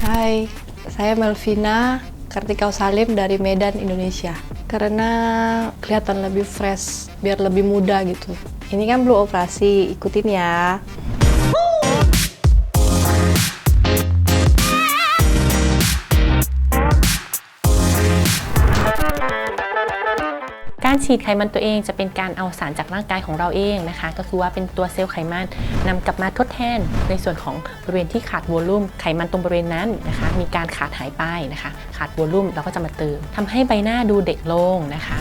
Hai, saya Melvina Kartikau Salim dari Medan, Indonesia. Karena kelihatan lebih fresh, biar lebih muda gitu. Ini kan belum operasi, ikutin ya. การฉีดไขมันตัวเองจะเป็นการเอาสารจากร่างกายของเราเองนะคะ ก็คือว่าเป็นตัวเซลล์ไขมันนำกลับมาทดแทนในส่วนของบริเวณที่ขาดวอลลุ่มไขมันตรงบริเวณนั้นนะคะ มีการขาดหายไปนะคะ ขาดวอลลุ่มเราก็จะมาเติมทำให้ใบหน้าดูเด็กลงนะคะ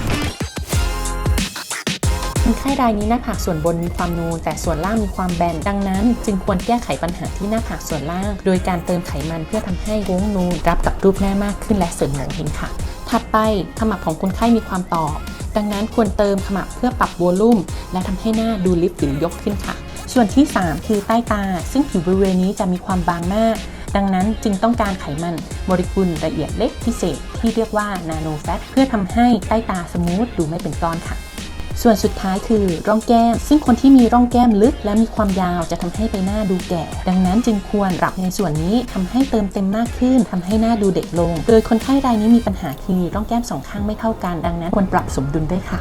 คนไข้รายนี้หน้าผากส่วนบนมีความนูนแต่ส่วนล่างมีความแบนดังนั้น จึงควรแก้ไขปัญหาที่หน้าผากส่วนล่าง โดยการเติมไขมันเพื่อทำให้โค้งนูนรับกับรูปหน้ามากขึ้นและเสริมโงเ่เฮงค่ะ ถัดไปขมับของคนไข้มีความตอบ ดังนั้นควรเติมขมับเพื่อปรับวอลลุ่มและทำให้หน้าดูลิฟต์หรือยกขึ้นค่ะ ส่วนที่ 3 คือใต้ตา ซึ่งผิวบริเวณนี้จะมีความบางมาก ดังนั้นจึงต้องการไขมันโมเลกุลละเอียดเล็กพิเศษที่เรียกว่านาโนแฟตเพื่อทำให้ใต้ตาสมูทดูไม่เป็นก้อนค่ะ ส่วนสุดท้ายคือร่องแก้ม ซึ่งคนที่มีร่องแก้มลึกและมีความยาวจะทำให้ใบหน้าดูแก่ ดังนั้นจึงควรปรับในส่วนนี้ทำให้เติมเต็มมากขึ้นทำให้หน้าดูเด็กลง โดยคนไข้รายนี้มีปัญหาคือร่องแก้มสองข้างไม่เท่ากัน ดังนั้นควรปรับสมดุลด้วยค่ะ